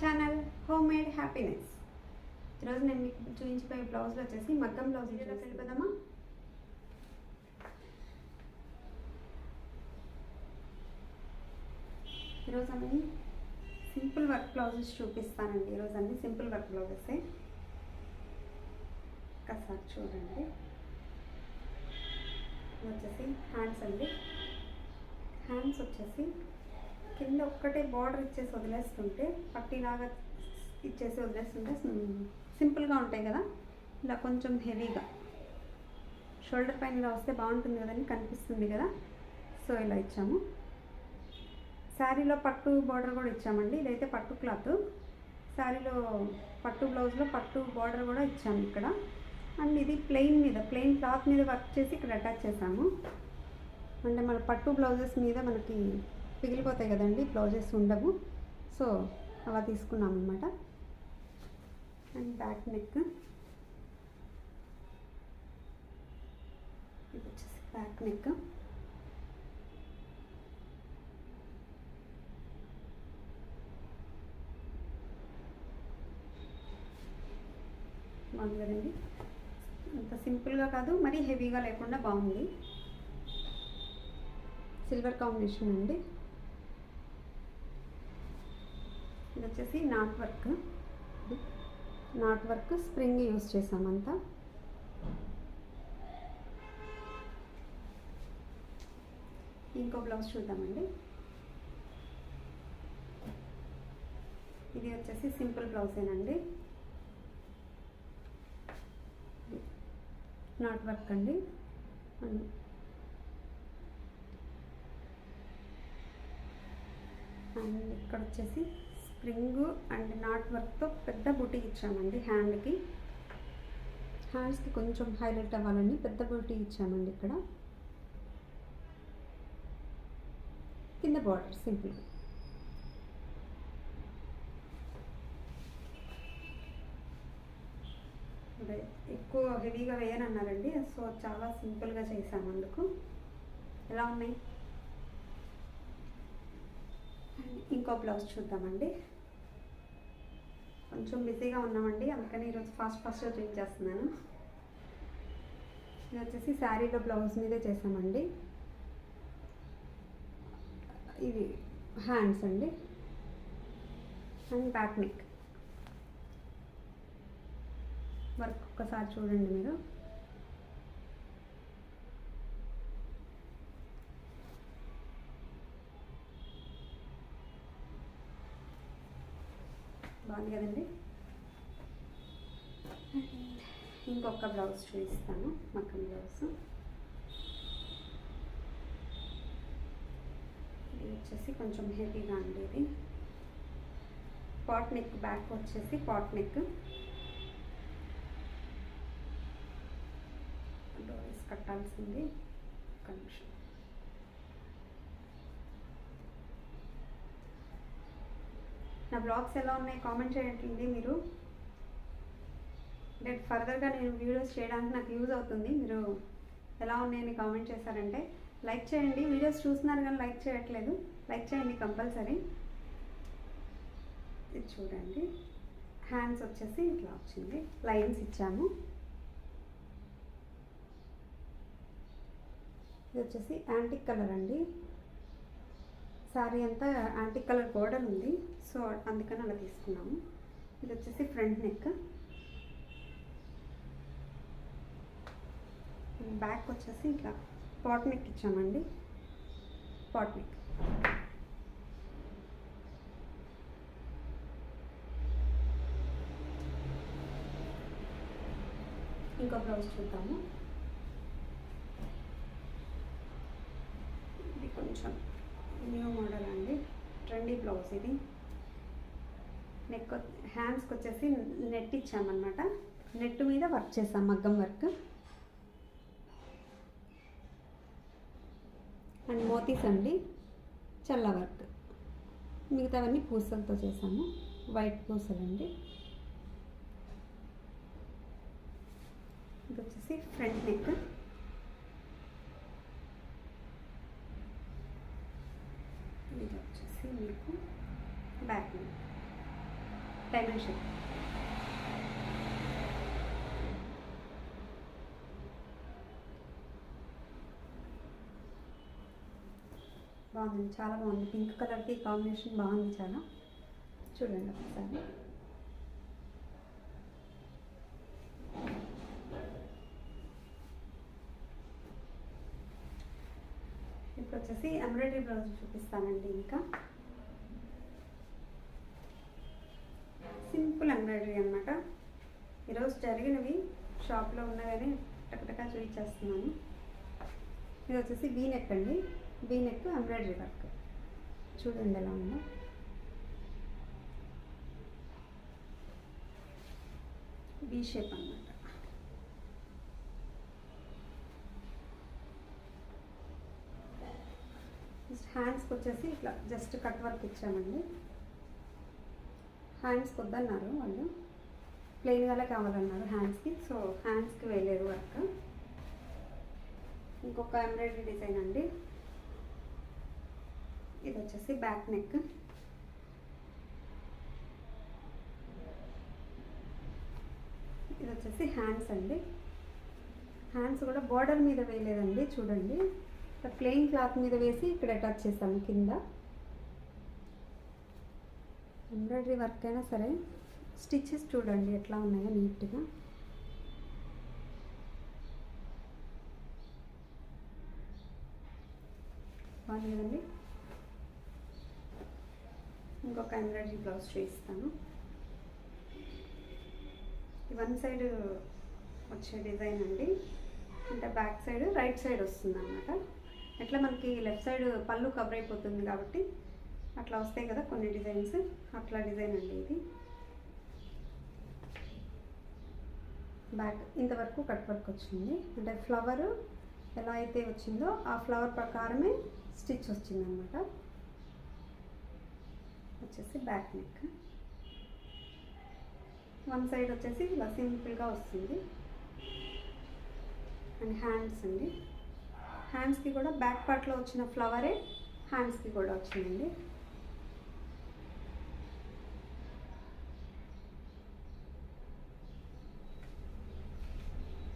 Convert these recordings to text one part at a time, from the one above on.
Channel home made happiness ఈరోజు నేను మీకు చూపించిపోయే బ్లౌజ్లో వచ్చేసి మగ్గం బ్లౌజ్ ఇలా వెళ్ళిపోదామా? ఈరోజు అన్ని సింపుల్ వర్క్ బ్లౌజెస్ చూపిస్తానండి. ఈరోజు అన్ని సింపుల్ వర్క్ బ్లౌజెసే ఒకసారి చూడండి. వచ్చేసి హ్యాండ్స్ అండి. హ్యాండ్స్ వచ్చేసి కింద ఒక్కటే బార్డర్ ఇచ్చేసి వదిలేస్తుంటే పట్టిలాగా ఇచ్చేసి వదిలేస్తుంటే సింపుల్గా ఉంటాయి కదా? ఇలా కొంచెం హెవీగా. షోల్డర్ పైన ఇలా వస్తే బాగుంటుంది కదని కనిపిస్తుంది కదా? సో ఇలా ఇచ్చాము. శారీలో పట్టు బార్డర్ కూడా ఇచ్చామండి. ఇదైతే పట్టు క్లాత్. శారీలో పట్టు బ్లౌజ్లో పట్టు బార్డర్ కూడా ఇచ్చాము ఇక్కడ. అండ్ ఇది ప్లెయిన్ మీద ప్లెయిన్ క్లాత్ మీద వర్క్ చేసి ఇక్కడ అటాచ్ చేసాము అంటే మన పట్టు బ్లౌజెస్ మీద మనకి పిగిలిపోతాయి కదండి బ్లౌజెస్ ఉండవు. సో అలా తీసుకున్నాం అనమాట అండ్ బ్యాక్ నెక్. ఇది వచ్చేసి బ్యాక్ నెక్. బాగుంది కదండి. అంత సింపుల్గా కాదు మరీ హెవీగా లేకుండా బాగుంది. సిల్వర్ కాంబినేషన్ అండి. ఇది వచ్చేసి knot work. Knot work spring use చేసామంతా ఇంకో బ్లౌజ్ చూద్దామండి. ఇది వచ్చేసి సింపుల్ బ్లౌజేనండి నాట్ వర్క్ అండి. అండ్ ఇక్కడ వచ్చేసి స్ప్రింగ్ అండ్ నాట్ వర్క్తో పెద్ద బుటీ ఇచ్చామండి హ్యాండ్కి. హ్యాండ్స్కి కొంచెం హైలైట్ అవ్వాలని పెద్ద బుటీ ఇచ్చామండి ఇక్కడ. కింద బార్డర్ సింపుల్. అదే ఎక్కువ హెవీగా వేయనన్నారండి సో చాలా సింపుల్గా చేసాము అందుకు. ఎలా ఉన్నాయి? ఇంకో బ్లౌజ్ చూద్దామండి. కొంచెం బిజీగా ఉన్నామండి అందుకని ఈరోజు ఫాస్ట్ ఫాస్ట్గా చూపించేస్తున్నాను ఇది వచ్చేసి శారీలో బ్లౌజ్ మీదే చేసామండి. ఇది హ్యాండ్స్ అండి. And back neck. వర్క్ ఒక్కసారి చూడండి మీరు బాగుంది కదండి ఒక బ్లౌజ్ చూపిస్తాను మక్కన్ బ్లౌజ్. ఇది వచ్చేసి కొంచెం హెవీగా అండి ఇది పాట్ నెక్ బ్యాక్ వచ్చేసి పాట్ నెక్. డోరీస్ కట్టాల్సింది ఒక నిమిషం. నా బ్లాగ్స్ ఎలా ఉన్నాయి కామెంట్ చేయండి మీరు. అంటే ఫర్దర్గా నేను వీడియోస్ చేయడానికి నాకు యూజ్ అవుతుంది. మీరు ఎలా ఉన్నాయని కామెంట్ చేశారంటే లైక్ చేయండి. వీడియోస్ చూస్తున్నారు కానీ లైక్ చేయట్లేదు. లైక్ చేయండి కంపల్సరీ ఇది చూడండి. హ్యాండ్స్ వచ్చేసి ఇట్లా వచ్చింది. లైన్స్ ఇచ్చాము. ఇది వచ్చేసి యాంటిక్ కలర్ అండి. శారీ అంతా యాంటిక్ కలర్ బోర్డర్ ఉంది. సో అందుకని అలా తీసుకున్నాము. ఇది వచ్చేసి ఫ్రంట్ నెక్ బ్యాక్ వచ్చేసి ఇట్లా పాట్ నెక్ ఇచ్చామండి. Pot neck. ఇంకో బ్లౌజ్ చూద్దాము. ఇది కొంచెం న్యూ మోడల్ అండి. ట్రెండీ బ్లౌజ్ ఇది. నెక్ హ్యాండ్స్కి వచ్చేసి నెట్ ఇచ్చామన్నమాట. నెట్ మీద వర్క్ చేసాం మగ్గం వర్క్. అండ్ మోతీస్ అండి చల్ల వర్క్ మిగతావన్నీ పూసలతో చేసాము వైట్ పూసలు అండి ఇది వచ్చేసి ఫ్రంట్ నెక్. ఇది వచ్చేసి మీకు బ్యాక్ నెక్. డైమండ్ షేప్ బాగుంది. చాలా బాగుంది. పింక్ కలర్కి కాంబినేషన్ బాగుంది చాలా. చూడండి ఒకసారి. ఇప్పుడు వచ్చేసి ఎంబ్రాయిడరీ బ్లౌజ్ చూపిస్తానండి ఇంకా. సింపుల్ ఎంబ్రాయిడరీ అనమాట ఈరోజు జరిగినవి షాప్లో ఉన్నవని టకటకా చూపించేస్తున్నాను. ఇది వచ్చేసి వీ నెక్ అండి. V neck embroidery work. చూడండి ఎలా ఉందో. బీ షేప్ అన్నమాట. హ్యాండ్స్కి వచ్చేసి ఇట్లా జస్ట్ కట్ వర్క్ ఇచ్చామండి. హ్యాండ్స్కి వద్దన్నారు వాళ్ళు. ప్లెయిన్గానే కావాలన్నారు హ్యాండ్స్కి సో హ్యాండ్స్కి వేయలేదు వర్క్. ఇంకొక ఎంబ్రాయిడరీ డిజైన్ అండి. ఇది వచ్చేసి బ్యాక్ నెక్. ఇది వచ్చేసి హ్యాండ్స్ అండి. హ్యాండ్స్ కూడా బార్డర్ మీద వేయలేదండి చూడండి. ప్లెయిన్ క్లాత్ మీద వేసి ఇక్కడ అటాచ్ చేసాము కింద. ఎంబ్రాయిడరీ వర్క్ అయినా సరే స్టిచెస్ చూడండి ఎట్లా ఉన్నాయో నీట్గా. బాగుంది కదండి? ఇంకొక ఎంబ్రాయిడరీ బ్లౌజ్ చూపిస్తాను వన్ సైడ్ వచ్చే డిజైన్ అండి. అంటే బ్యాక్ సైడ్ రైట్ సైడ్ వస్తుంది అనమాట ఎట్లా మనకి లెఫ్ట్ సైడ్ పళ్ళు కవర్ అయిపోతుంది కాబట్టి అట్లా వస్తాయి కదా కొన్ని డిజైన్స్. అట్లా డిజైన్ అండి ఇది. బ్యాక్ ఇంతవరకు కట్ వర్క్ వచ్చింది. అంటే ఫ్లవర్ ఎలా అయితే వచ్చిందో ఆ ఫ్లవర్ ప్రకారమే స్టిచ్ వచ్చిందనమాట వచ్చేసి బ్యాక్ నెక్. వన్ సైడ్ వచ్చేసి ఇలా సింపుల్గా వస్తుంది. అండ్ హ్యాండ్స్ అండి. హ్యాండ్స్కి కూడా బ్యాక్ పార్ట్లో వచ్చిన ఫ్లవరే హ్యాండ్స్కి కూడా వచ్చిందండి.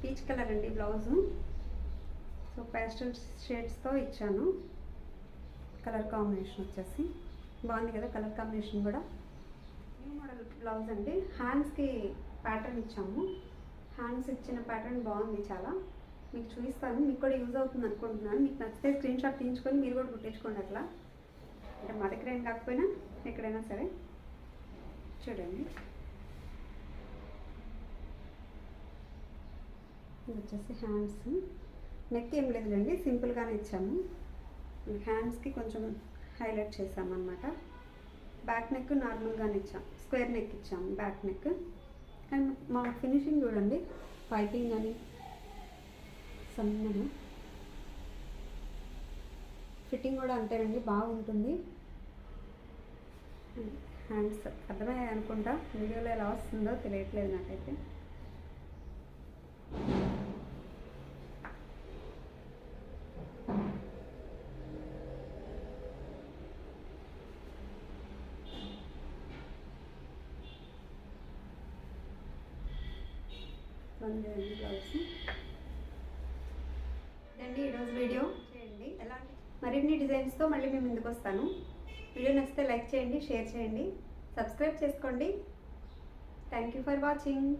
పీచ్ కలర్ అండి బ్లౌజు. సో పేస్టల్ షేడ్స్తో ఇచ్చాను. కలర్ కాంబినేషన్ వచ్చేసి. బాగుంది కదా కలర్ కాంబినేషన్ కూడా. న్యూ మోడల్ బ్లౌజ్ అండి. హ్యాండ్స్కి ప్యాటర్న్ ఇచ్చాము. హ్యాండ్స్ ఇచ్చిన ప్యాటర్న్ బాగుంది చాలా. మీకు చూపిస్తాను. మీకు కూడా యూజ్ అవుతుంది అనుకుంటున్నాను. మీకు నచ్చితే స్క్రీన్ షాట్ తీయించుకొని మీరు కూడా కుట్టించుకోండి అట్లా. అంటే మా దగ్గర ఏం కాకపోయినా ఎక్కడైనా సరే. చూడండి. ఇది వచ్చేసి హ్యాండ్స్ నెక్ ఏం లేదులేండి. సింపుల్గానే ఇచ్చాము. హ్యాండ్స్కి కొంచెం హైలైట్ చేసామన్నమాట బ్యాక్ నెక్ నార్మల్గానే ఇచ్చాం. స్క్వేర్ నెక్ ఇచ్చాము బ్యాక్ నెక్. అండ్ మా ఫినిషింగ్ చూడండి. పైపింగ్ అని సన్నగా. ఫిట్టింగ్ కూడా అంతేనండి బాగుంటుంది. హ్యాండ్స్ అర్థమయ్యాయి అనుకుంటా వీడియోలో ఎలా వస్తుందో తెలియట్లేదు నాకైతే. ఉంది బ్లౌజ్ ఇదండి ఈరోజు వీడియో. చేయండి. ఎలాంటి మరిన్ని డిజైన్స్తో మళ్ళీ మేము ముందుకు వస్తాను. వీడియో నచ్చితే లైక్ చేయండి షేర్ చేయండి. సబ్స్క్రైబ్ చేసుకోండి. Thank you for watching.